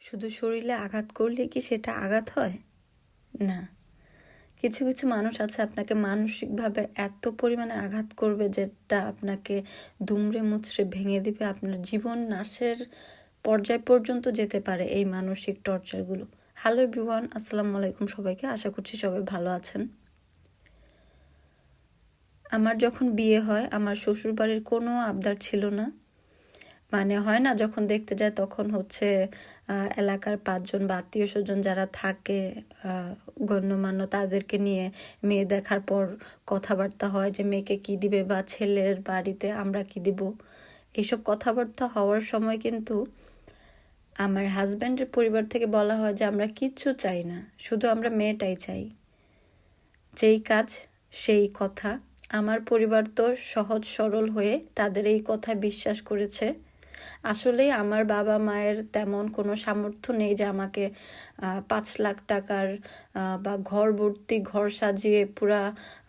শুধু শরীরে আঘাত করলে কি সেটা আঘাত হয়? না। কিছু কিছু মানুষ আছে আপনাকে মানসিকভাবে এত পরিমাণে আঘাত করবে যেটা আপনাকে দুমড়ে মুচড়ে ভেঙে দিবে। আপনার জীবন নাশের পর্যায় পর্যন্ত যেতে পারে এই মানসিক টর্চারগুলো। হ্যালো এভরিওয়ান, আসসালামু আলাইকুম সবাইকে। আশা করছি সবাই ভালো আছেন। আমার যখন বিয়ে হয়, আমার শ্বশুরবাড়ির কোনো আবদার ছিল না। মানে হয় না যখন দেখতে যায় তখন হচ্ছে এলাকার পাঁচজন বা আত্মীয় স্বজন যারা থাকে গণ্যমান্য তাদেরকে নিয়ে মেয়ে দেখার পর কথাবার্তা হয় যে মেয়েকে কি দিবে বা ছেলের বাড়িতে আমরা কি দিব। এইসব কথাবার্তা হওয়ার সময় কিন্তু আমার হাজব্যান্ডের পরিবার থেকে বলা হয় যে আমরা কিচ্ছু চাই না, শুধু আমরা মেয়েটাই চাই। যেই কাজ, সেই কথা। আমার পরিবার তো সহজ সরল হয়ে তাদের এই কথা বিশ্বাস করেছে। আসলে আমার বাবা মায়ের তেমন কোনো সামর্থ্য নেই যে আমাকে পাঁচ লাখ টাকার বা ঘর ভর্তি, ঘর সাজিয়ে পুরা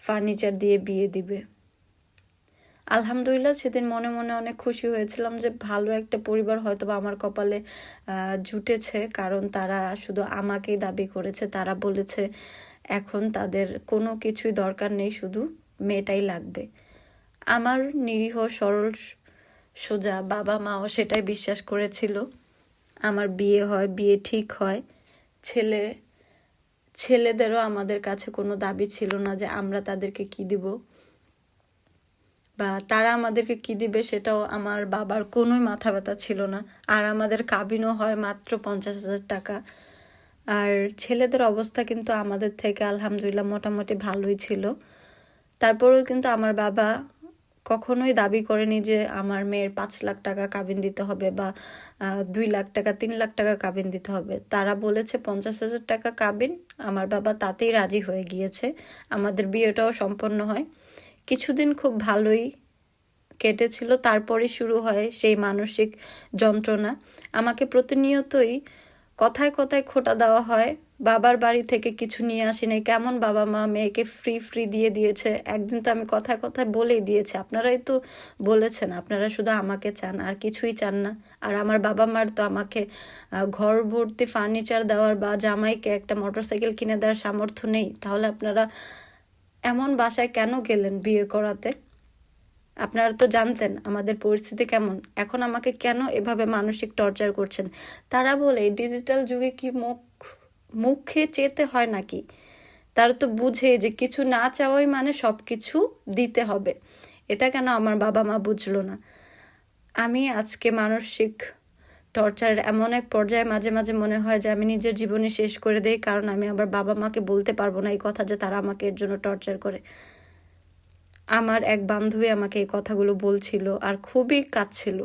ফার্নিচার দিয়ে বিয়ে দিবে। আলহামদুলিল্লাহ সেদিন মনে মনে অনেক খুশি হয়েছিলাম যে ভালো একটা পরিবার হয়তো বা আমার কপালে জুটেছে। কারণ তারা শুধু আমাকেই দাবি করেছে, তারা বলেছে এখন তাদের কোনো কিছুই দরকার নেই, শুধু মেয়েটাই লাগবে। আমার নিরীহ, সরল সোজা বাবা মাও সেটাই বিশ্বাস করেছিল। আমার বিয়ে হয়, বিয়ে ঠিক হয়। ছেলে, ছেলেদেরও আমাদের কাছে কোনো দাবি ছিল না যে আমরা তাদেরকে কি দিব। বা তারা আমাদেরকে কি দিবে সেটাও আমার বাবার কোনোই মাথা ব্যথা ছিল না। আর আমাদের কাবিনও হয় মাত্র পঞ্চাশ হাজার টাকা। আর ছেলেদের অবস্থা কিন্তু আমাদের থেকে আলহামদুলিল্লাহ মোটামুটি ভালোই ছিল। তারপরেও কিন্তু আমার বাবা কখনোই দাবি করেনি যে আমার মেয়ের পাঁচ লাখ টাকা কাবিন দিতে হবে বা দুই লাখ টাকা, তিন লাখ টাকা কাবিন দিতে হবে। তারা বলেছে পঞ্চাশ হাজার টাকা কাবিন। আমার বাবা তাতেই রাজি হয়ে গিয়েছে। আমাদের বিয়েটাও সম্পন্ন হয়। কিছুদিন খুব ভালোই কেটেছিল। তারপরে শুরু হয় সেই মানসিক যন্ত্রণা। আমাকে প্রতিনিয়তই কথায় কথায় খোটা দেওয়া হয়। বাবার বাড়ি থেকে কিছু নিয়ে আসি নাই কেমন বাবা মা মেয়েকে ফ্রি ফ্রি দিয়ে দিয়েছে? একদিন তো আমি কথায় কথায় বলেই দিয়েছি। আপনারাই তো বলেছেন, আপনারা শুধু আমাকে চান, আর কিছুই চান না। আর আমার বাবা মার তো আমাকে ঘর ভর্তি ফার্নিচার দেওয়ার বা জামাইকে একটা মোটরসাইকেল কিনে দেওয়ার সামর্থ্য নেই। তাহলে আপনারা এমন বাসায় কেন গেলেন বিয়ে করাতে? আপনারা তো জানতেন আমাদের পরিস্থিতি কেমন। এখন আমাকে কেন এভাবে মানসিক টর্চার করছেন? তারা বলে ডিজিটাল যুগে কি মুখ মুখে চেতে হয় নাকি? তারা তো বুঝে যে কিছু না চাওয়াই মানে সব কিছু দিতে হবে। এটা কেন আমার বাবা মা বুঝলো না? আমি আজকে মানসিক টর্চারের এমন এক পর্যায়ে মাঝে মাঝে মনে হয় যে আমি নিজের জীবনে শেষ করে দেই, কারণ আমি আবার বাবা মাকে বলতে পারব না এই কথা যে তারা আমাকে এর জন্য টর্চার করে। আমার এক বান্ধবী আমাকে এই কথাগুলো বলছিল আর খুবই কাঁদছিল।